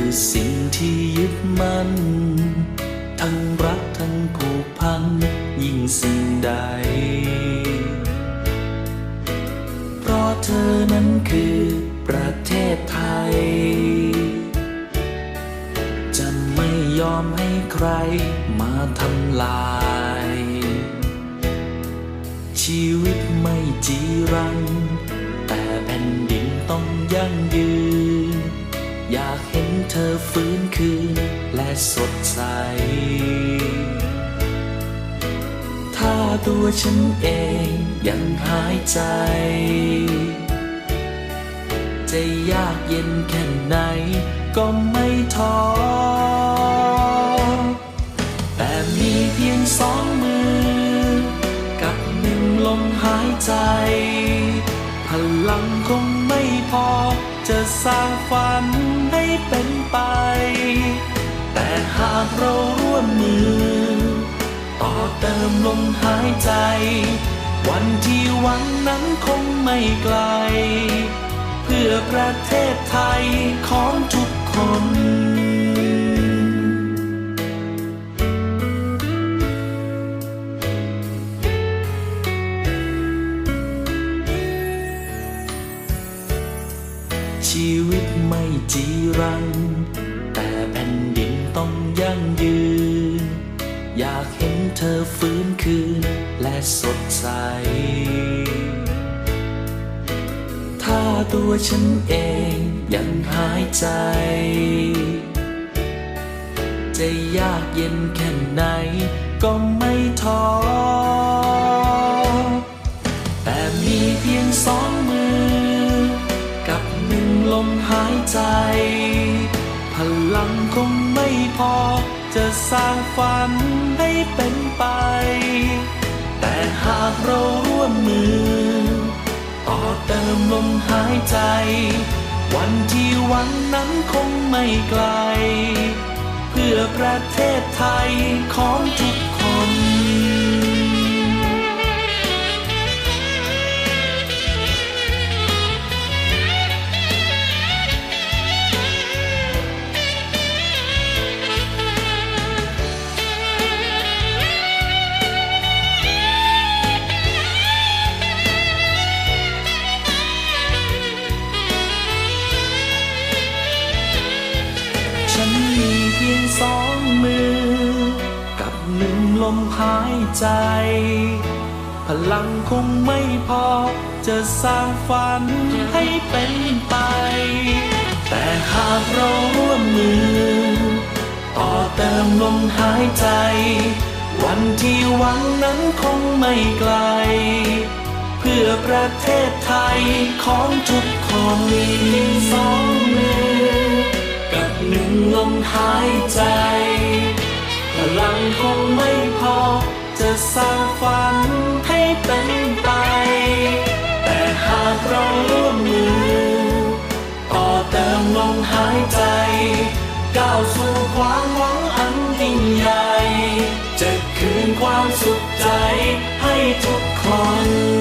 คือสิ่งที่ยึดมั่น ทั้งรักทั้งผูกพัน ยิ่งสิ่งใด เพราะเธอนั้นคือประเทศไทย จะไม่ยอมให้ใครมาทำลาย ชีวิตไม่จีรัง ฟื้นคืนและสดใส ถ้าตัวฉันเองยังหายใจ จะยากเย็นแค่ไหนก็ไม่ท้อ แต่มีเพียงสองมือ กับหนึ่งลมหายใจ พลังคงไม่พอจะสร้างฝันให้เป็นากเราร่วมมือ ต่อเติมลมหายใจ วันที่วังนั้นคงไม่ไกล เพื่อประเทศไทยของทุกคนชีวิตไม่จีรัง แต่ อยากเห็นเธอฟื้นคืนและสดใส ถ้าตัวฉันเองยังหายใจ จะยากเย็นแค่ไหนก็ไม่ท้อ แต่มีเพียงสองมือ กับหนึ่งลมหายใจ พลังคงไม่พอ จะสร้างฝันให้เป็นไป แต่หากเราร่วมมือ ต่อเติมลมหายใจ วันที่วันนั้นคงไม่ไกล เพื่อประเทศไทยของทุก ฉันมีเพียงสองมือ กับหนึ่งลมหายใจ พลังคงไม่พอ จะสร้างฝันให้เป็นไป แต่หากเราร่วมมือ ต่อเติมลมหายใจ วันที่หวังนั้นคงไม่ไกล เพื่อประเทศไทยของทุกคนสองมือ หนึ่งลมหายใจพลังคงไม่พอ จะสร้างฝันให้เป็นไป แต่หากเราร่วมมือ ต่อเติมลมหายใจ ก้าวสู่ความหวังอันยิ่งใหญ่ จะคืนความสุขใจให้ทุกคน